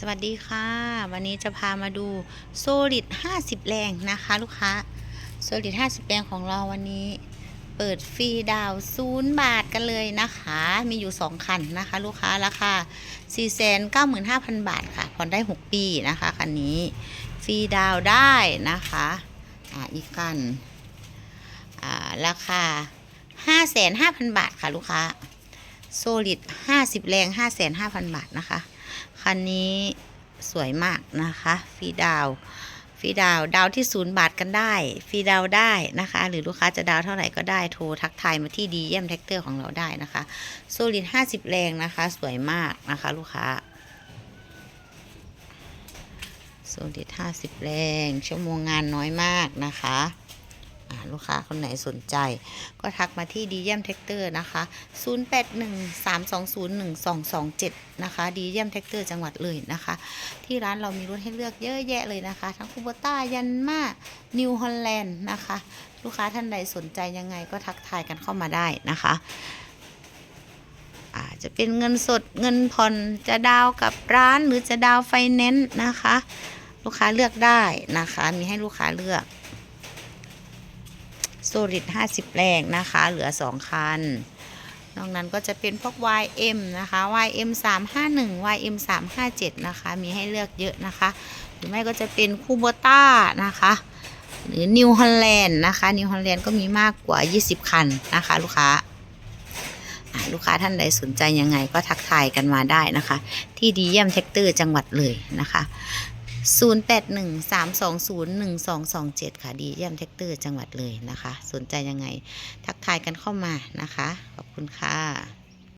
สวัสดีค่ะ วันนี้จะพามาดูโซลิด50 แรงนะคะ ลูกค้าโซลิด50 แรงของเราวันนี้ เปิดฟรีดาวศูนย์บาทกันเลยนะคะ มีอยู่ 2 คันนะคะ ลูกค้าราคา 495,000 บาทค่ะ ผ่อนได้ 6 ปีนะคะคันนี้ฟรีดาวได้นะคะอ่าอีกคันอ่าราคา 55,000บาทค่ะลูกค้า โซลิด50แรง55,000บาทนะคะ คันนี้สวยมากนะคะ ฟรีดาวฟรีดาวดาวที่ศูนย์บาทกันได้ ฟรีดาวได้นะคะ หรือลูกค้าจะดาวเท่าไหร่ก็ได้โทรทักทายมาที่ดีเยี่ยมแท็กเตอร์ของเราได้นะคะโซลิด50แรงนะคะ สวยมากนะคะ ลูกค้าโซลิด50แรงชั่วโมงงานน้อยมากนะคะ ลูกค้าคนไหนสนใจ ก็ทักมาที่ดีเยี่ยมแท็กเตอร์นะคะ 0813201227 นะคะ ดีเยี่ยมแท็กเตอร์จังหวัดเลยนะคะ ที่ร้านเรามีรถให้เลือกเยอะแยะเลยนะคะ ทั้งคูโบต้ายันมานิวฮอลแลนด์นะคะ ลูกค้าท่านใดสนใจยังไงก็ทักทายกันเข้ามาได้นะคะอาจจะเป็นเงินสดเงินผ่อนจะดาวกับร้านหรือจะดาวไฟแนนซ์นะคะ ลูกค้าเลือกได้นะคะ มีให้ลูกค้าเลือก โซลิด50 แรงนะคะ เหลือ 2 คัน นอกนั้นก็จะเป็นพวก YM นะคะ YM 351 YM 357นะคะ มีให้เลือกเยอะนะคะ หรือไม่ก็จะเป็นคูโบต้านะคะ หรือนิวฮอลแลนด์นะคะ นิวฮอลแลนด์ก็มีมากกว่า 20 คันนะคะ ลูกค้าลูกค้าท่านใดสนใจยังไงก็ทักทายกันมาได้นะคะ ที่ดีเยี่ยมแท็กเตอร์จังหวัดเลยนะคะ 0813201227 ค่ะ ดีเยี่ยมแท็กเตอร์จังหวัดเลยนะคะ สนใจยังไงทักทายกันเข้ามานะคะ ขอบคุณค่ะ